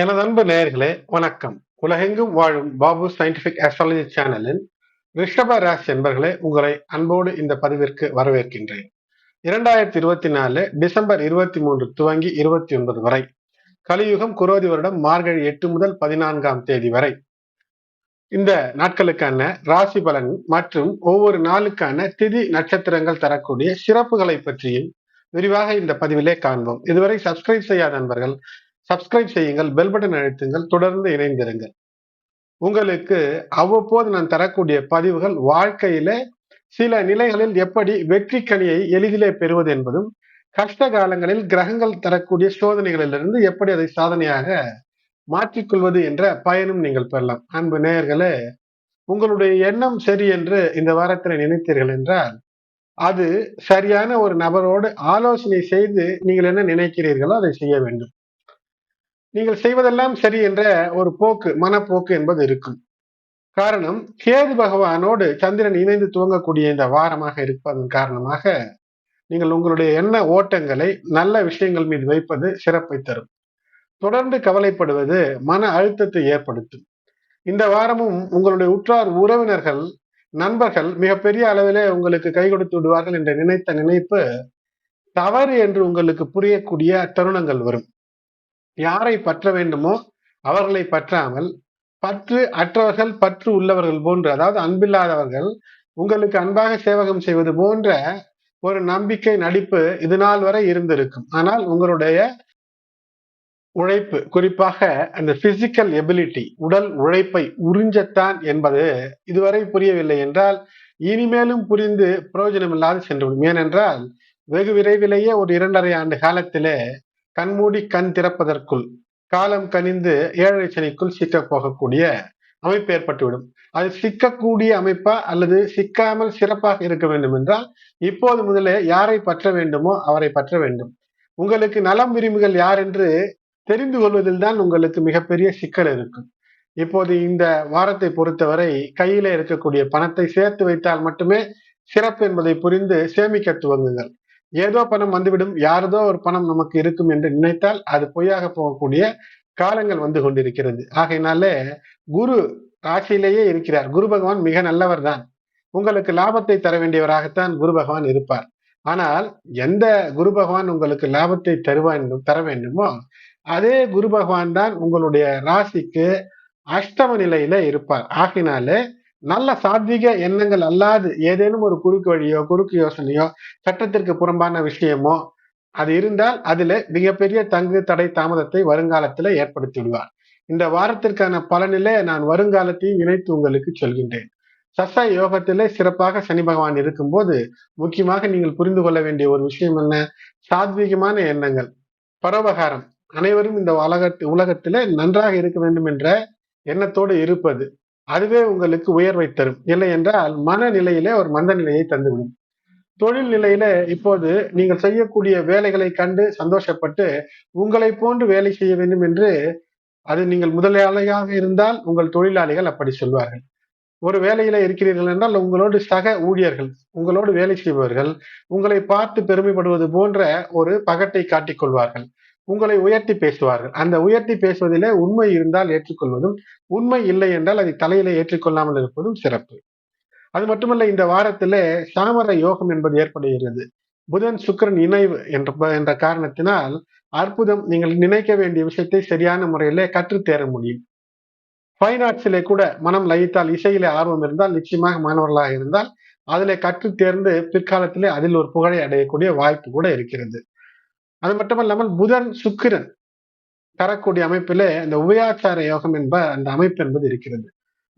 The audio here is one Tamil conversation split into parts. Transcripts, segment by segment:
எனது அன்பு நேயர்களே வணக்கம். உலகெங்கும் வாழும் பாபு சயின்டிபிக் அஸ்ட்ராலஜி சேனலின் ரிஷப ராசி என்பர்களே உங்களை அன்போடு இந்த பதிவிற்கு வரவேற்கின்றேன். இரண்டாயிரத்தி இருபத்தி நாலு டிசம்பர் இருபத்தி மூன்று துவங்கி இருபத்தி ஒன்பது வரை கலியுகம் குரோதி வருடம் மார்கழி எட்டு முதல் பதினான்காம் தேதி வரை. இந்த நாட்களுக்கான ராசி பலன் மற்றும் ஒவ்வொரு நாளுக்கான திதி நட்சத்திரங்கள் தரக்கூடிய சிறப்புகளை பற்றியும் விரிவாக இந்த பதிவிலே காண்போம். இதுவரை சப்ஸ்கிரைப் செய்யாத நண்பர்கள் சப்ஸ்கிரைப் செய்யுங்கள் பெல் பட்டன் அழுத்துங்கள் தொடர்ந்து இணைந்திருங்கள். உங்களுக்கு அவ்வப்போது நான் தரக்கூடிய பதிவுகள் வாழ்க்கையில சில நிலைகளில் எப்படி வெற்றி கனியை எளிதிலே பெறுவது என்பதும் கஷ்ட காலங்களில் கிரகங்கள் தரக்கூடிய சோதனைகளிலிருந்து எப்படி அதை சாதனையாக மாற்றிக்கொள்வது என்ற பயனும் நீங்கள் பெறலாம். அன்பு நேயர்களே உங்களுடைய எண்ணம் சரி என்று இந்த வாரத்தில் நினைத்தீர்கள் என்றால் அது சரியான ஒரு நபரோடு ஆலோசனை செய்து நீங்கள் என்ன நினைக்கிறீர்களோ அதை செய்ய வேண்டும். நீங்கள் செய்வதெல்லாம் சரி என்ற ஒரு போக்கு மனப்போக்கு என்பது இருக்கும் காரணம் கேது பகவானோடு சந்திரன் இணைந்து துவங்கக்கூடிய இந்த வாரமாக இருப்பதன் காரணமாக நீங்கள் உங்களுடைய எண்ண ஓட்டங்களை நல்ல விஷயங்கள் மீது வைப்பது சிறப்பை தரும். தொடர்ந்து கவலைப்படுவது மன அழுத்தத்தை ஏற்படுத்தும். இந்த வாரமும் உங்களுடைய உற்றார் உறவினர்கள் நண்பர்கள் மிகப்பெரிய அளவிலே உங்களுக்கு கை கொடுத்து விடுவார்கள் என்று நினைத்த நினைப்பு தவறு என்று உங்களுக்கு புரியக்கூடிய தருணங்கள் வரும். யாரை பற்ற வேண்டுமோ அவர்களை பற்றாமல் பற்று அற்றவர்கள் பற்று உள்ளவர்கள் போன்று அதாவது அன்பில்லாதவர்கள் உங்களுக்கு அன்பாக சேவகம் செய்வது போன்ற ஒரு நம்பிக்கை நடிப்பு இது நாள் வரை இருந்திருக்கும். ஆனால் உங்களுடைய உழைப்பு குறிப்பாக அந்த பிசிக்கல் எபிலிட்டி உடல் உழைப்பை உறிஞ்சத்தான் என்பது இதுவரை புரியவில்லை என்றால் இனிமேலும் புரிந்து பிரயோஜனம் இல்லாது சென்றுவிடும். ஏனென்றால் வெகு விரைவிலேயே ஒரு இரண்டரை ஆண்டு காலத்திலே கண்மூடி கண் திறப்பதற்குள் காலம் கனிந்து ஏழரை சனிக்குள் சிக்க போகக்கூடிய அமைப்பு ஏற்பட்டுவிடும். அது சிக்கக்கூடிய அமைப்பா அல்லது சிக்காமல் சிறப்பாக இருக்க வேண்டும் என்றால் இப்போது முதலே யாரை பற்ற வேண்டுமோ அவரை பற்ற வேண்டும். உங்களுக்கு நலம் விரும்புகள் யார் என்று தெரிந்து கொள்வதில் தான் உங்களுக்கு மிகப்பெரிய சிக்கல் இருக்கும். இப்போது இந்த வாரத்தை பொறுத்தவரை கையில இருக்கக்கூடிய பணத்தை சேர்த்து வைத்தால் மட்டுமே சிறப்பு என்பதை புரிந்து சேமிக்க துவங்குங்கள். ஏதோ பணம் வந்துவிடும் யாரதோ ஒரு பணம் நமக்கு இருக்கும் என்று நினைத்தால் அது பொய்யாக போகக்கூடிய காலங்கள் வந்து கொண்டிருக்கிறது. ஆகையினாலே குரு ராசியிலேயே இருக்கிறார். குரு பகவான் மிக நல்லவர் தான் உங்களுக்கு லாபத்தை தர வேண்டியவராகத்தான் குரு பகவான் இருப்பார். ஆனால் எந்த குரு பகவான் உங்களுக்கு லாபத்தை தருவான் தர வேண்டுமோ அதே குரு பகவான் தான் உங்களுடைய ராசிக்கு அஷ்டம நிலையில இருப்பார். ஆகினாலே நல்ல சாத்விக எண்ணங்கள் அல்லாது ஏதேனும் ஒரு குறுக்கு வழியோ குறுக்கு யோசனையோ சட்டத்திற்கு புறம்பான விஷயமோ அது இருந்தால் அதுல மிகப்பெரிய தங்கு தடை தாமதத்தை வருங்காலத்துல ஏற்படுத்தி விடுவார் இந்த வாரத்திற்கான பலனிலே நான் வருங்காலத்தையும் இணைத்து உங்களுக்கு சொல்கின்றேன். சச யோகத்திலே சிறப்பாக சனி பகவான் இருக்கும்போது முக்கியமாக நீங்கள் புரிந்து கொள்ள வேண்டிய ஒரு விஷயம் என்ன? சாத்வீகமான எண்ணங்கள். பரோபகாரம். அனைவரும் இந்த உலக உலகத்திலே நன்றாக இருக்க வேண்டும் என்ற எண்ணத்தோடு இருப்பது. அதுவே உங்களுக்கு உயர்வை தரும். இல்லை என்றால் மனநிலையிலே ஒரு மந்த நிலையை தந்துவிடும். தொழில் நிலையில இப்போது நீங்கள் செய்யக்கூடிய வேலைகளை கண்டு சந்தோஷப்பட்டு உங்களை போன்று வேலை செய்ய வேண்டும் என்று அது நீங்கள் முதலாளியாக இருந்தால் உங்கள் தொழிலாளிகள் அப்படி சொல்வார்கள். ஒரு வேலையில இருக்கிறீர்கள் என்றால் உங்களோடு சக ஊழியர்கள் உங்களோடு வேலை செய்பவர்கள் உங்களை பார்த்து பெருமைப்படுவது போன்ற ஒரு பகட்டை காட்டிக் கொள்வார்கள். உங்களை உயர்த்தி பேசுவார்கள். அந்த உயர்த்தி பேசுவதிலே உண்மை இருந்தால் ஏற்றுக்கொள்வதும் உண்மை இல்லை என்றால் அதை தலையில ஏற்றுக்கொள்ளாமல் இருப்பதும் சிறப்பு. அது மட்டுமல்ல இந்த வாரத்திலே சாமர யோகம் என்பது ஏற்படுகிறது. புதன் சுக்கரன் இணைவு என்ற என்ற காரணத்தினால் அற்புதம் நீங்கள் நினைக்க வேண்டிய விஷயத்தை சரியான முறையிலே கற்றுத்தேர முடியும். ஃபைன் ஆர்ட்ஸிலே கூட மனம் லயித்தால் இசையிலே ஆர்வம் இருந்தால் நிச்சயமாக மாணவர்களாக இருந்தால் அதிலே கற்று தேர்ந்து பிற்காலத்திலே அதில் ஒரு புகழை அடையக்கூடிய வாய்ப்பு கூட இருக்கிறது. அது மட்டுமல்லாமல் புதன் சுக்கிரன் தரக்கூடிய அமைப்பில் இந்த உபயாச்சார யோகம் என்ப அந்த அமைப்பு என்பது இருக்கிறது.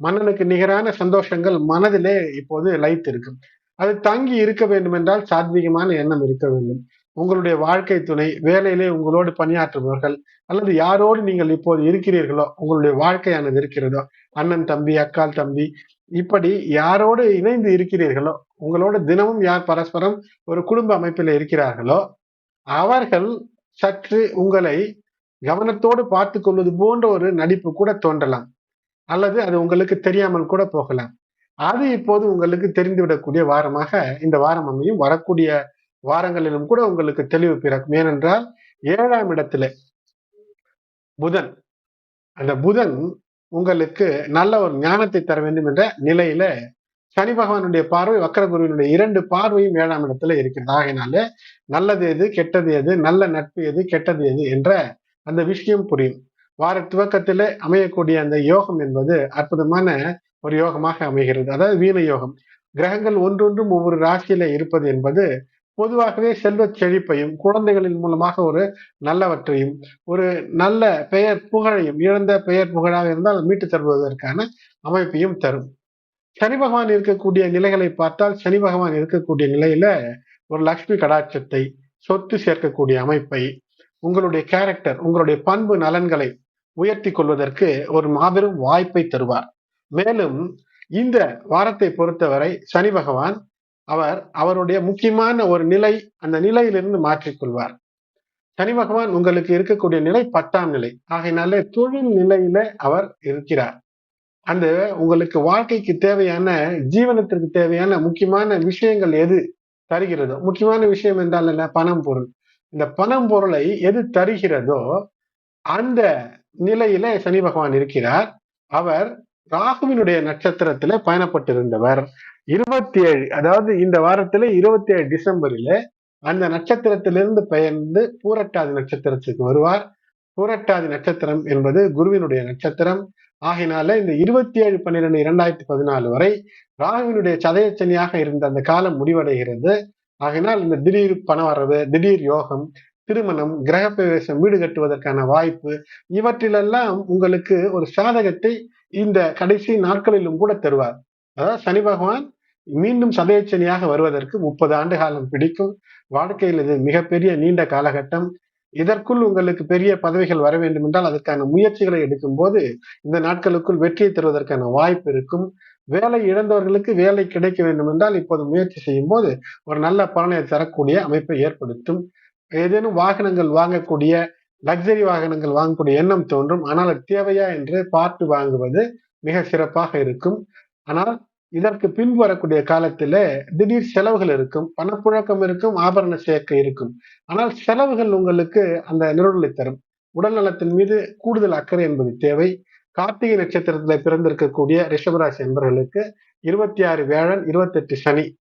மன்னனுக்கு நிகரான சந்தோஷங்கள் மனதிலே இப்போது லைத்து இருக்கும் அது தங்கி இருக்க வேண்டும் என்றால் சாத்வீகமான எண்ணம் இருக்க வேண்டும். உங்களுடைய வாழ்க்கை துணை வேலையிலே உங்களோடு பணியாற்றுபவர்கள் அல்லது யாரோடு நீங்கள் இப்போது இருக்கிறீர்களோ உங்களுடைய வாழ்க்கையானது இருக்கிறதோ அண்ணன் தம்பி அக்கால் தம்பி இப்படி யாரோடு இணைந்து இருக்கிறீர்களோ உங்களோட தினமும் யார் பரஸ்பரம் ஒரு குடும்ப அமைப்பில் இருக்கிறார்களோ அவர்கள் சற்று உங்களை கவனத்தோடு பார்த்து கொள்வது போன்ற ஒரு நடிப்பு கூட தோன்றலாம். அல்லது அது உங்களுக்கு தெரியாமல் கூட போகலாம். அது இப்போது உங்களுக்கு தெரிந்துவிடக்கூடிய வாரமாக இந்த வாரம் அமையும். வரக்கூடிய வாரங்களிலும் கூட உங்களுக்கு தெளிவு பிறக்கும். ஏனென்றால் ஏழாம் இடத்துல புதன். அந்த புதன் உங்களுக்கு நல்ல ஒரு ஞானத்தை தர வேண்டும் என்ற நிலையில சனி பகவானுடைய பார்வை வக்கரகுருவினுடைய இரண்டு பார்வையும் ஏழாம் இடத்துல இருக்கிறது. ஆகையினால நல்லது எது கெட்டது எது நல்ல நட்பு எது கெட்டது எது என்ற அந்த விஷயம் புரியும். வார துவக்கத்திலே அமையக்கூடிய அந்த யோகம் என்பது அற்புதமான ஒரு யோகமாக அமைகிறது. அதாவது வீண யோகம். கிரகங்கள் ஒன்றொன்றும் ஒவ்வொரு ராசியில இருப்பது என்பது பொதுவாகவே செல்வ செழிப்பையும் குழந்தைகளின் மூலமாக ஒரு நல்லவற்றையும் ஒரு நல்ல பெயர் புகழையும் இழந்த பெயர் புகழாக இருந்தால் மீட்டு தருவதற்கான அமைப்பையும் தரும். சனி பகவான் இருக்கக்கூடிய நிலைகளை பார்த்தால் சனி பகவான் இருக்கக்கூடிய நிலையில ஒரு லக்ஷ்மி கடாட்சத்தை சொத்து சேர்க்கக்கூடிய அமைப்பை உங்களுடைய கேரக்டர் உங்களுடைய பண்பு நலன்களை உயர்த்தி கொள்வதற்கு ஒரு மாபெரும் வாய்ப்பை தருவார். மேலும் இந்த வாரத்தை பொறுத்தவரை சனி பகவான் அவர் அவருடைய முக்கியமான ஒரு நிலை அந்த நிலையிலிருந்து மாற்றிக்கொள்வார் சனி பகவான் உங்களுக்கு இருக்கக்கூடிய நிலை பத்தாம் நிலை. ஆகையினால தொழில் நிலையில அவர் இருக்கிறார். அந்த உங்களுக்கு வாழ்க்கைக்கு தேவையான ஜீவனத்திற்கு தேவையான முக்கியமான விஷயங்கள் எது தருகிறதோ முக்கியமான விஷயம் என்றால் என்ன? பணம் பொருள். இந்த பணம் பொருளை எது தருகிறதோ அந்த நிலையில சனி பகவான் இருக்கிறார். அவர் ராகுவினுடைய நட்சத்திரத்துல பயணப்பட்டிருந்தவர். இருபத்தி ஏழு அதாவது இந்த வாரத்துல இருபத்தி ஏழு டிசம்பரில் அந்த நட்சத்திரத்திலிருந்து பெயர்ந்து பூரட்டாதி நட்சத்திரத்துக்கு வருவார். பூரட்டாதி நட்சத்திரம் என்பது குருவினுடைய நட்சத்திரம். ஆகினால இந்த இருபத்தி ஏழு பன்னிரெண்டு இரண்டாயிரத்தி பதினாலு வரை ராகுவினுடைய சதயச்சனியாக இருந்த அந்த காலம் முடிவடைகிறது. ஆகினால் இந்த திடீர் பண வரவு திடீர் யோகம் திருமணம் கிரக பிரவேசம் வீடு கட்டுவதற்கான வாய்ப்பு இவற்றிலெல்லாம் உங்களுக்கு ஒரு சாதகத்தை இந்த கடைசி நாட்களிலும் கூட தருவார். அதாவது சனி பகவான் மீண்டும் சதயச்சனியாக வருவதற்கு முப்பது ஆண்டு காலம் பிடிக்கும். வாழ்க்கையில் இது மிகப்பெரிய நீண்ட காலகட்டம். இதற்குள் உங்களுக்கு பெரிய பதவிகள் வர வேண்டும் என்றால் அதற்கான முயற்சிகளை எடுக்கும் போது இந்த நாட்களுக்குள் வெற்றியை தருவதற்கான வாய்ப்பு இருக்கும். வேலை இழந்தவர்களுக்கு வேலை கிடைக்க வேண்டும் என்றால் இப்போது முயற்சி செய்யும் போது ஒரு நல்ல பலனை தரக்கூடிய அமைப்பை ஏற்படுத்தும். ஏதேனும் வாகனங்கள் வாங்கக்கூடிய லக்ஸரி வாகனங்கள் வாங்கக்கூடிய எண்ணம் தோன்றும். ஆனால் அது தேவையா என்று பார்த்து வாங்குவது மிக சிறப்பாக இருக்கும். ஆனால் இதற்கு பின்பு வரக்கூடிய காலத்துல திடீர் செலவுகள் இருக்கும் பணப்புழக்கம் இருக்கும் ஆபரண சேர்க்கை இருக்கும். ஆனால் செலவுகள் உங்களுக்கு அந்த நிறுவலை தரும். உடல் நலத்தின் மீது கூடுதல் அக்கறை என்பது தேவை. கார்த்திகை நட்சத்திரத்துல பிறந்திருக்கக்கூடிய ரிஷபராசி என்பவர்களுக்கு இருபத்தி ஆறு வேழன் இருபத்தெட்டு சனி.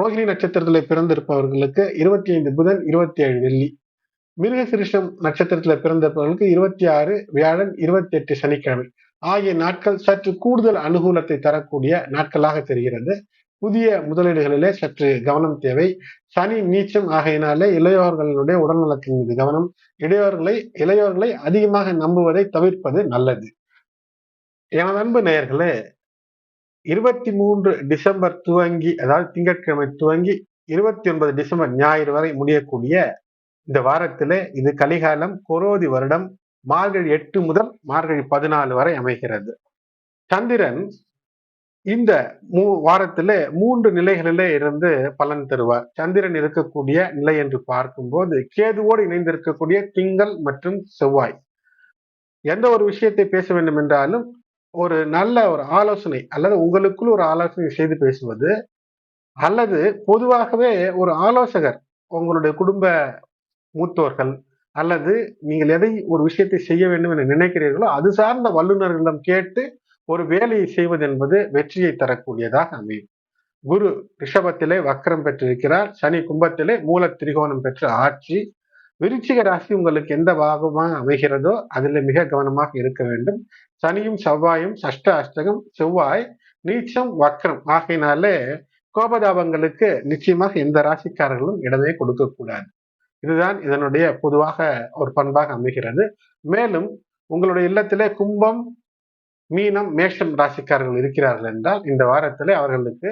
ரோஹிணி நட்சத்திரத்துல பிறந்திருப்பவர்களுக்கு இருபத்தி ஐந்து புதன் இருபத்தி ஏழு வெள்ளி. மிருகசிருஷம் நட்சத்திரத்துல பிறந்தவர்களுக்கு இருபத்தி ஆறு வியாழன் இருபத்தி எட்டு சனிக்கிழமை. ஆகிய நாட்கள் சற்று கூடுதல் அனுகூலத்தை தரக்கூடிய நாட்களாக தெரிகிறது. புதிய முதலீடுகளிலே சற்று கவனம் தேவை. சனி நீச்சம் ஆகையினாலே இளையோர்களுடைய உடல்நலத்தின் மீது கவனம். இளையோர்களை இளையோர்களை அதிகமாக நம்புவதை தவிர்ப்பது நல்லது. எனது அன்பு நேயர்களே இருபத்தி மூன்று டிசம்பர் துவங்கி அதாவது திங்கட்கிழமை துவங்கி இருபத்தி ஒன்பது டிசம்பர் ஞாயிறு வரை முடியக்கூடிய இந்த வாரத்திலே இது கலிகாலம் கொரோதி வருடம் மார்கழி எட்டு முதல் மார்கழி பதினாலு வரை அமைகிறது. சந்திரன் இந்த மூ வாரத்திலே மூன்று நிலைகளிலே இருந்து பலன் தருவார். சந்திரன் இருக்கக்கூடிய நிலை என்று பார்க்கும்போது கேதுவோடு இணைந்திருக்கக்கூடிய திங்கள் மற்றும் செவ்வாய். எந்த ஒரு விஷயத்தை பேச வேண்டும் என்றாலும் ஒரு நல்ல ஒரு ஆலோசனை அல்லது உங்களுக்குள் ஒரு ஆலோசனை செய்து பேசுவது அல்லது பொதுவாகவே ஒரு ஆலோசகர் உங்களுடைய குடும்ப மூத்தோர்கள் அல்லது நீங்கள் எதை ஒரு விஷயத்தை செய்ய வேண்டும் என நினைக்கிறீர்களோ அது சார்ந்த வல்லுநர்களிடம் கேட்டு ஒரு வேலையை செய்வது என்பது வெற்றியை தரக்கூடியதாக அமையும். குரு ரிஷபத்திலே வக்கரம் பெற்றிருக்கிறார். சனி கும்பத்திலே மூல திரிகோணம் பெற்ற ஆட்சி. விருச்சிக ராசி உங்களுக்கு எந்த பாகமாக அமைகிறதோ அதில் மிக கவனமாக இருக்க வேண்டும். சனியும் செவ்வாயும் சஷ்ட அஷ்டகம் செவ்வாய் நீச்சம் வக்கரம் ஆகையினாலே கோபதாபங்களுக்கு நிச்சயமாக எந்த ராசிக்காரர்களும் இடமே கொடுக்கக்கூடாது. இதுதான் இதனுடைய பொதுவாக ஒரு பண்பாக அமைகிறது. மேலும் உங்களுடைய இல்லத்திலே கும்பம் மீனம் மேஷம் ராசிக்காரர்கள் இருக்கிறார்கள் என்றால் இந்த வாரத்திலே அவர்களுக்கு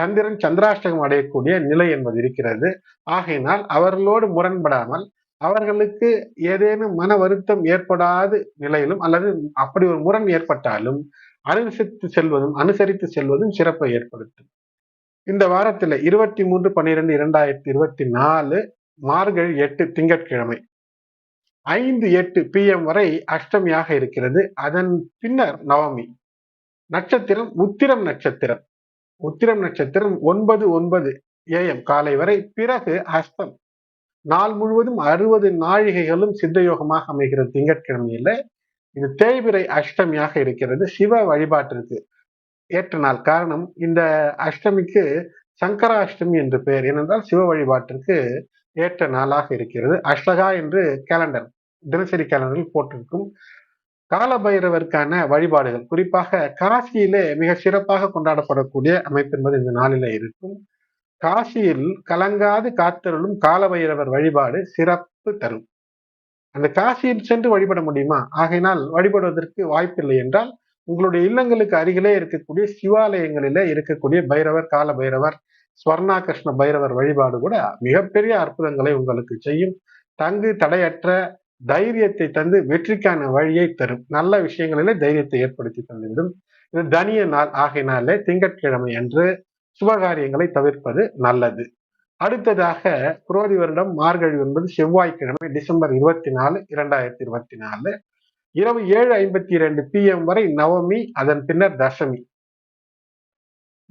சந்திரன் சந்திராஷ்டகம் அடையக்கூடிய நிலை என்பது இருக்கிறது. ஆகையினால் அவர்களோடு முரண்படாமல் அவர்களுக்கு ஏதேனும் மன வருத்தம் ஏற்படாத நிலையிலும் அல்லது அப்படி ஒரு முரண் ஏற்பட்டாலும் அனுசரித்து செல்வதும் அனுசரித்து செல்வதும் சிறப்பை ஏற்படுத்தும். இந்த வாரத்தில் இருபத்தி மூன்று பன்னிரெண்டு இரண்டாயிரத்தி இருபத்தி நாலு மார்கழி எட்டு திங்கட்கிழமை. ஐந்து எட்டு பி எம் வரை அஷ்டமியாக இருக்கிறது. அதன் பின்னர் நவமி. நட்சத்திரம் உத்திரம் நட்சத்திரம். உத்திரம் நட்சத்திரம் ஒன்பது ஒன்பது ஏஎம் காலை வரை. பிறகு அஸ்தம் நாள் முழுவதும் அறுபது நாழிகைகளும் சித்தயோகமாக அமைகிறது. திங்கட்கிழமையில இது தேய்பிரை அஷ்டமியாக இருக்கிறது. சிவ வழிபாட்டிற்கு ஏற்ற நாள் காரணம் இந்த அஷ்டமிக்கு சங்கராஷ்டமி என்று பெயர். ஏனென்றால் சிவ வழிபாட்டிற்கு ஏற்ற நாளாக இருக்கிறது. அஷ்டகா என்று கேலண்டர் தினசரி கேலண்டரில் போட்டிருக்கும். காலபைரவருக்கான வழிபாடுகள் குறிப்பாக காசியிலே மிக சிறப்பாக கொண்டாடப்படக்கூடிய அமைப்பு என்பது இந்த நாளில இருக்கும். காசியில் கலங்காது காத்தருளும் காலபைரவர் வழிபாடு சிறப்பு தரும். அந்த காசியில் சென்று வழிபட முடியுமா? ஆகையினால் வழிபடுவதற்கு வாய்ப்பில்லை என்றால் உங்களுடைய இல்லங்களுக்கு அருகிலே இருக்கக்கூடிய சிவாலயங்களிலே இருக்கக்கூடிய பைரவர் கால பைரவர் ஸ்வர்ணா கிருஷ்ண பைரவர் வழிபாடு கூட மிகப்பெரிய அற்புதங்களை உங்களுக்கு செய்யும். தங்கு தடையற்ற தைரியத்தை தந்து வெற்றிக்கான வழியை தரும். நல்ல விஷயங்களிலே தைரியத்தை ஏற்படுத்தி தந்துவிடும். இது தனிய நாள் ஆகினாலே திங்கட்கிழமை அன்று சுபகாரியங்களை தவிர்ப்பது நல்லது. அடுத்ததாக குரோதி வருடம் மார்கழி என்பது செவ்வாய்க்கிழமை டிசம்பர் இருபத்தி நாலு இரண்டாயிரத்தி இருபத்தி நாலு இரவு ஏழு ஐம்பத்தி இரண்டு பிஎம் வரை நவமி அதன் பின்னர் தசமி.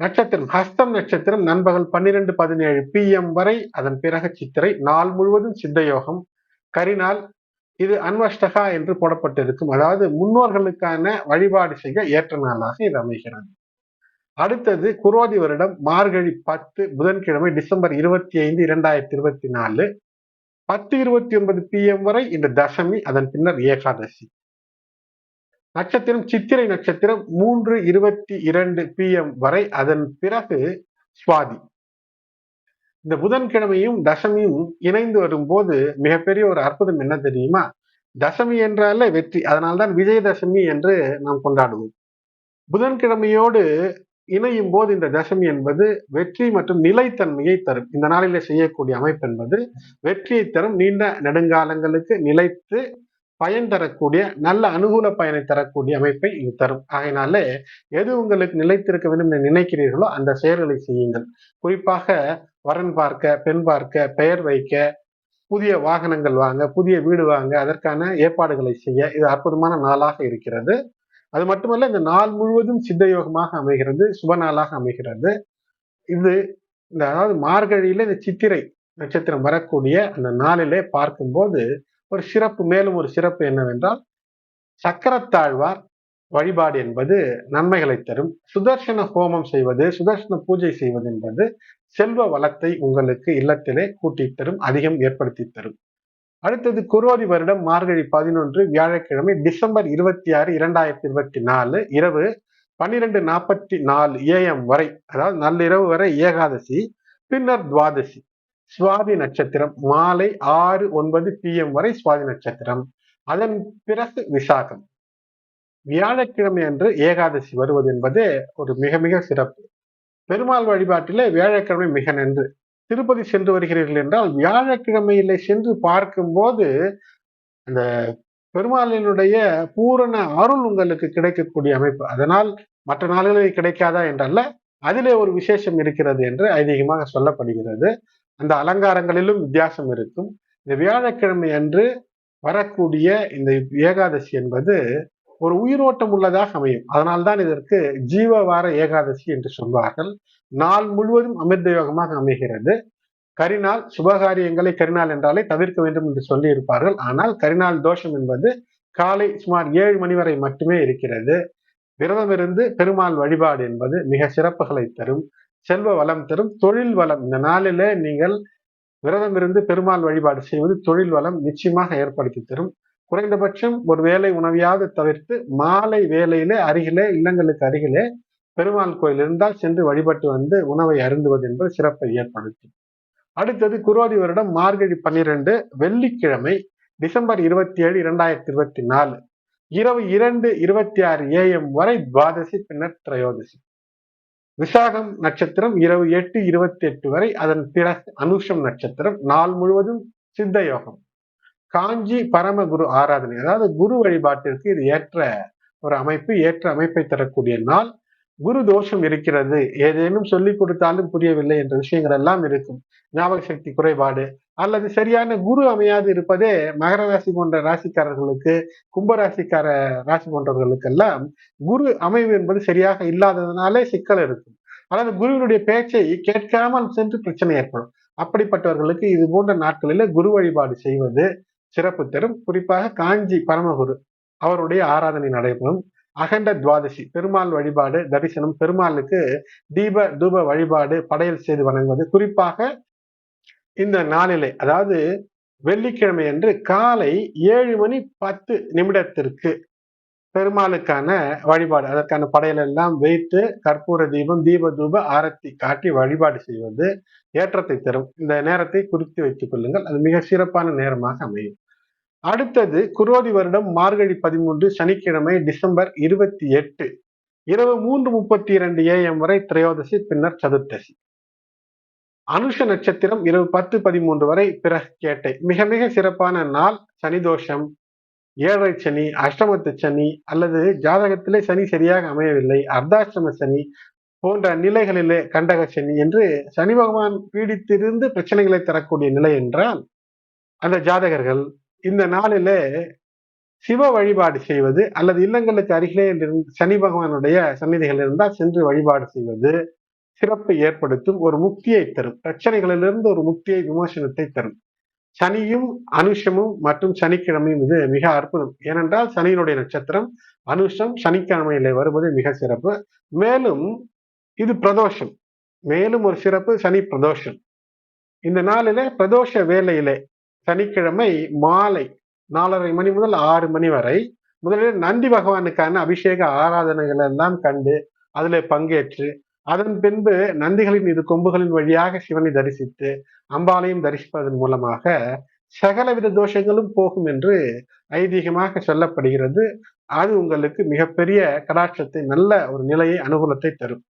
நட்சத்திரம் ஹஸ்தம் நட்சத்திரம் நண்பகல் பன்னிரெண்டு பதினேழு பி எம் வரை அதன் பிறகு சித்திரை நாள் முழுவதும் சித்தயோகம். கரிநாள் இது அன்வஷ்டகா என்று போடப்பட்டிருக்கும். அதாவது முன்னோர்களுக்கான வழிபாடு செய்ய ஏற்ற நாளாக இது அமைகிறது. அடுத்தது குரோதி வருடம் மார்கழி பத்து புதன்கிழமை டிசம்பர் இருபத்தி ஐந்து இரண்டாயிரத்தி இருபத்தி நாலு. பத்து இருபத்தி ஒன்பது பி எம் வரை இந்த தசமி அதன் பின்னர் ஏகாதசி. நட்சத்திரம் சித்திரை நட்சத்திரம் மூன்று இருபத்தி இரண்டு பி எம் வரை அதன் பிறகு சுவாதி. இந்த புதன்கிழமையும் தசமியும் இணைந்து வரும்போது மிகப்பெரிய ஒரு அற்புதம் என்ன தெரியுமா? தசமி என்றாலே வெற்றி. அதனால்தான் விஜயதசமி என்று நாம் கொண்டாடுவோம். புதன்கிழமையோடு இணையும் போது இந்த தசமி என்பது வெற்றி மற்றும் நிலைத்தன்மையை தரும். இந்த நாளில செய்யக்கூடிய அமைப்பு என்பது வெற்றியை தரும். நீண்ட நெடுங்காலங்களுக்கு நிலைத்து பயன் தரக்கூடிய நல்ல அனுகூல பயனை தரக்கூடிய அமைப்பை இது தரும். ஆகையினாலே எது உங்களுக்கு நிலைத்திருக்க வேண்டும் என்று நினைக்கிறீர்களோ அந்த செயல்களை செய்யுங்கள். குறிப்பாக வரன் பார்க்க பெண் பார்க்க பெயர் வைக்க புதிய வாகனங்கள் வாங்க புதிய வீடு வாங்க அதற்கான ஏற்பாடுகளை செய்ய இது அற்புதமான நாளாக இருக்கிறது. அது மட்டுமல்ல இந்த நாள் முழுவதும் சித்த யோகமாக அமைகிறது சுப நாளாக அமைகிறது. இது இந்த அதாவது மார்கழியில இந்த சித்திரை நட்சத்திரம் வரக்கூடிய அந்த நாளிலே பார்க்கும்போது ஒரு சிறப்பு மேலும் ஒரு சிறப்பு என்னவென்றால் சக்கரத்தாழ்வார் வழிபாடு என்பது நன்மைகளை தரும். சுதர்சன ஹோமம் செய்வது சுதர்சன பூஜை செய்வது என்பது செல்வ வளத்தை உங்களுக்கு இல்லத்திலே கூட்டி தரும் அதிகம் ஏற்படுத்தி தரும். அடுத்தது குரோதி வருடம் மார்கழி பதினொன்று வியாழக்கிழமை டிசம்பர் இருபத்தி ஆறு இரண்டாயிரத்தி இருபத்தி நாலு இரவு பன்னிரெண்டு நாற்பத்தி நாலு ஏஎம் வரை அதாவது நள்ளிரவு வரை ஏகாதசி பின்னர் துவாதசி. சுவாதி நட்சத்திரம் மாலை ஆறு ஒன்பது பிஎம் வரை சுவாதி நட்சத்திரம். அதன் பிறகு விசாகம். வியாழக்கிழமை அன்று ஏகாதசி வருவது என்பது ஒரு மிக மிக சிறப்பு. பெருமாள் வழிபாட்டிலே வியாழக்கிழமை மிக நன்று. திருப்பதி சென்று வருகிறீர்கள் என்றால் வியாழக்கிழமையில சென்று பார்க்கும்போது அந்த பெருமாளினுடைய பூரண அருள் உங்களுக்கு கிடைக்கக்கூடிய அமைப்பு. அதனால் மற்ற நாள்களில் கிடைக்காதா என்றல்ல அதிலே ஒரு விசேஷம் இருக்கிறது என்று ஐதீகமாக சொல்லப்படுகிறது. அந்த அலங்காரங்களிலும் வித்தியாசம் இருக்கும். இந்த வியாழக்கிழமை அன்று வரக்கூடிய இந்த ஏகாதசி என்பது ஒரு உயிரோட்டம் உள்ளதாக அமையும். அதனால்தான் இதற்கு ஜீவ வார ஏகாதசி என்று சொல்வார்கள். நாள் முழுவதும் அமிர்த யோகமாக அமைகிறது. கரிநாள் சுபகாரியங்களை கரிநாள் என்றாலே தவிர்க்க வேண்டும் என்று சொல்லி இருப்பார்கள் ஆனால் கரிநாள் தோஷம் என்பது காலை சுமார் ஏழு மணி வரை மட்டுமே இருக்கிறது. விரதம் இருந்து பெருமாள் வழிபாடு என்பது மிக சிறப்புகளை தரும். செல்வ வளம் தரும் தொழில் வளம். இந்த நாளில நீங்கள் விரதம் இருந்து பெருமாள் வழிபாடு செய்வது தொழில் வளம் நிச்சயமாக ஏற்படுத்தி தரும். குறைந்தபட்சம் ஒரு வேலை உணவியாவது தவிர்த்து மாலை வேலையிலே அருகிலே இல்லங்களுக்கு அருகிலே பெருமாள் கோயில் இருந்தால் சென்று வழிபட்டு வந்து உணவை அருந்துவது என்பது சிறப்பை ஏற்படுத்தும். அடுத்தது குரோதி வருடம் மார்கழி பன்னிரண்டு வெள்ளிக்கிழமை டிசம்பர் இருபத்தி ஏழு இரண்டாயிரத்தி இருபத்தி நாலு. இரவு இரண்டு இருபத்தி ஆறு ஏஎம் வரை துவாதசி பின்னர் திரையோதசி. விசாகம் நட்சத்திரம் இரவு எட்டு இருபத்தி எட்டு வரை அதன் பிறகு அனுஷம் நட்சத்திரம் நாள் முழுவதும் சித்த யோகம். காஞ்சி பரமகுரு ஆராதனை அதாவது குரு வழிபாட்டிற்கு இது ஏற்ற ஒரு அமைப்பு ஏற்ற அமைப்பை தரக்கூடிய நாள். குரு தோஷம் இருக்கிறது ஏதேனும் சொல்லிக் கொடுத்தாலும் புரியவில்லை என்ற விஷயங்கள் எல்லாம் இருக்கும். ஞாபக சக்தி குறைபாடு அல்லது சரியான குரு அமையாது இருப்பதே மகர ராசி போன்ற ராசிக்காரர்களுக்கு கும்பராசிக்கார ராசி போன்றவர்களுக்கெல்லாம் குரு அமைவு என்பது சரியாக இல்லாததுனாலே சிக்கல் இருக்கும். அதாவது குருவினுடைய பேச்சை கேட்காமல் சென்று பிரச்சனை ஏற்படும். அப்படிப்பட்டவர்களுக்கு இது போன்ற நாட்களில குரு வழிபாடு செய்வது சிறப்பு தரும். குறிப்பாக காஞ்சி பரமகுரு அவருடைய ஆராதனை நடைபெறும். அகண்ட துவாதசி பெருமாள் வழிபாடு தரிசனம் பெருமாளுக்கு தீப தூப வழிபாடு படையல் செய்து வணங்குவது. குறிப்பாக இந்த நாளிலே அதாவது வெள்ளிக்கிழமை அன்று காலை ஏழு மணி பத்து நிமிடத்திற்கு பெருமாளுக்கான வழிபாடு அதற்கான படையிலெல்லாம் எல்லாம் வைத்து கற்பூர தீபம் தீப தூப ஆரத்தி காட்டி வழிபாடு செய்வது ஏற்றத்தை தரும். இந்த நேரத்தை குறித்து வைத்துக் கொள்ளுங்கள். அது மிக சிறப்பான நேரமாக அமையும். அடுத்தது குரோதி வருடம் மார்கழி பதிமூன்று சனிக்கிழமை டிசம்பர் இருபத்தி எட்டு இரவு மூன்று முப்பத்தி இரண்டு ஏஎம் வரை திரையோதசி பின்னர் சதுர்த்தசி. அனுஷ நட்சத்திரம் இரவு பத்து பதிமூன்று வரை பிறகு கேட்டை. மிக மிக சிறப்பான நாள் சனி தோஷம். ஏழரை சனி அஷ்டமத்து சனி அல்லது ஜாதகத்திலே சனி சரியாக அமையவில்லை அர்த்தாஷ்டம சனி போன்ற நிலைகளிலே கண்டக சனி என்று சனி பகவான் பீடித்திருந்து பிரச்சனைகளை தரக்கூடிய நிலை என்றால் அந்த ஜாதகர்கள் இந்த நாளிலே சிவ வழிபாடு செய்வது அல்லது இல்லங்களுக்கு அருகிலே சனி பகவானுடைய சன்னிதிகள் இருந்தால் சென்று வழிபாடு செய்வது சிறப்பை ஏற்படுத்தும் ஒரு முக்தியை தரும். பிரச்சனைகளிலிருந்து ஒரு முக்தியை விமர்சனத்தை தரும். சனியும் அனுஷமும் மற்றும் சனிக்கிழமையும் இது மிக அற்புதம். ஏனென்றால் சனியினுடைய நட்சத்திரம் அனுஷம் சனிக்கிழமையிலே வருவது மிக சிறப்பு. மேலும் இது பிரதோஷம். மேலும் ஒரு சிறப்பு சனி பிரதோஷம். இந்த நாளில பிரதோஷ வேலையிலே சனிக்கிழமை மாலை நாலரை மணி முதல் ஆறு மணி வரை முதலில் நந்தி பகவானுக்கான அபிஷேக ஆராதனைகள் எல்லாம் கண்டு அதில் பங்கேற்று அதன் பின்பு நந்திகளின் இரு கொம்புகளின் வழியாக சிவனை தரிசித்து அம்பாலையும் தரிசிப்பதன் மூலமாக சகலவித தோஷங்களும் போகும் என்று ஐதீகமாக சொல்லப்படுகிறது. அது உங்களுக்கு மிகப்பெரிய கடாட்சத்தை நல்ல ஒரு நிலையை அனுகூலத்தை தரும்.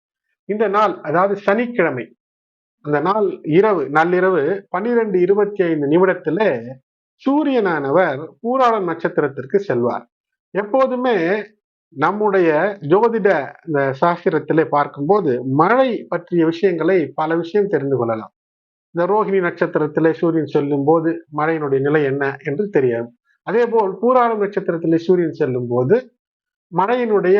இந்த நாள் அதாவது சனிக்கிழமை அந்த நாள் இரவு நள்ளிரவு பன்னிரெண்டு இருபத்தி ஐந்து நிமிடத்துல சூரியனானவர் பூராடம் நட்சத்திரத்திற்கு செல்வார். எப்போதுமே நம்முடைய ஜோதிட இந்த சாஸ்திரத்திலே பார்க்கும்போது மழை பற்றிய விஷயங்களை பல விஷயம் தெரிந்து கொள்ளலாம். இந்த ரோஹிணி நட்சத்திரத்திலே சூரியன் செல்லும் போது மழையினுடைய நிலை என்ன என்று தெரியும் அதே போல் பூராடம் நட்சத்திரத்திலே சூரியன் செல்லும் போது மழையினுடைய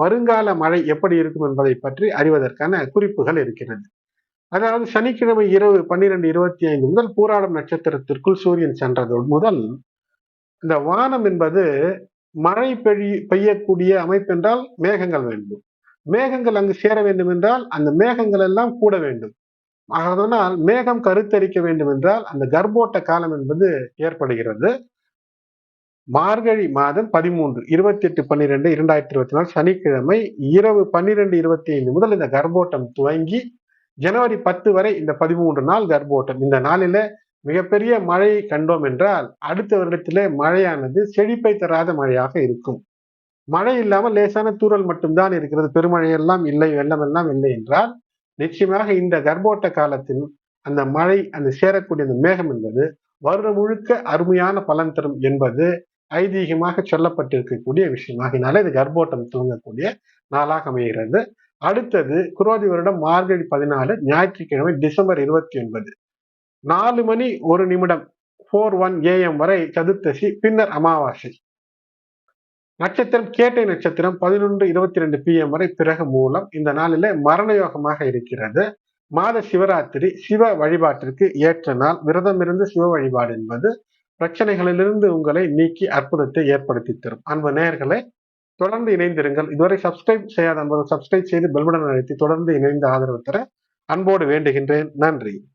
வருங்கால மழை எப்படி இருக்கும் என்பதை பற்றி அறிவதற்கான குறிப்புகள் இருக்கிறது. அதாவது சனிக்கிழமை இரவு பன்னிரெண்டு இருபத்தி ஐந்து முதல் பூராடம் நட்சத்திரத்திற்குள் சூரியன் சென்றது முதல் இந்த வானம் என்பது மழை பெய்ய பெய்யக்கூடிய அமைப்பு என்றால் மேகங்கள் வேண்டும். மேகங்கள் அங்கு சேர வேண்டும் என்றால் அந்த மேகங்கள் எல்லாம் கூட வேண்டும். அதனால் மேகம் கருத்தரிக்க வேண்டும் என்றால் அந்த கர்ப்போட்ட காலம் என்பது ஏற்படுகிறது. மார்கழி மாதம் பதிமூன்று இருபத்தி எட்டு பன்னிரெண்டு இரண்டாயிரத்தி இருபத்தி நாலு சனிக்கிழமை இரவு பன்னிரெண்டு இருபத்தி ஐந்து முதல் இந்த கர்ப்போட்டம் துவங்கி ஜனவரி பத்து வரை இந்த பதிமூன்று நாள் கர்ப்போட்டம். இந்த நாளில மிகப்பெரிய மழையை கண்டோம் என்றால் அடுத்த வருடத்திலே மழையானது செழிப்பை தராத மழையாக இருக்கும். மழை இல்லாமல் லேசான தூரல் மட்டும்தான் இருக்கிறது. பெருமழையெல்லாம் இல்லை வெள்ளம் எல்லாம் இல்லை என்றால் நிச்சயமாக இந்த கர்ப்போட்ட காலத்தில் அந்த மழை அந்த சேரக்கூடிய அந்த மேகம் என்பது வருடம் முழுக்க அருமையான பலன் தரும் என்பது ஐதீகமாக சொல்லப்பட்டிருக்கக்கூடிய விஷயமாகினால இது கர்ப்போட்டம் துவங்கக்கூடிய நாளாக அமைகிறது. அடுத்தது குரோதி வருடம் மார்கழி பதினாலு ஞாயிற்றுக்கிழமை டிசம்பர் இருபத்தி ஒன்பது. நாலு மணி ஒரு நிமிடம் ஃபோர் ஒன் ஏஎம் வரை சதுர்த்தசி பின்னர் அமாவாசை. நட்சத்திரம் கேட்டை நட்சத்திரம் பதினொன்று இருபத்தி ரெண்டு பிஎம் வரை பிறகு மூலம் இந்த நாளில மரண யோகமாக இருக்கிறது. மாத சிவராத்திரி சிவ வழிபாட்டிற்கு ஏற்ற நாள். விரதம் இருந்து சிவ வழிபாடு என்பது பிரச்சனைகளிலிருந்து உங்களை நீக்கி அற்புதத்தை ஏற்படுத்தி தரும். அன்பு நேர்களை தொடர்ந்து இணைந்திருங்கள். இதுவரை சப்ஸ்கிரைப் செய்யாத அன்பது சப்ஸ்கிரைப் செய்து பெல்படன் அழைத்து தொடர்ந்து இணைந்து ஆதரவு தர அன்போடு வேண்டுகின்றேன். நன்றி.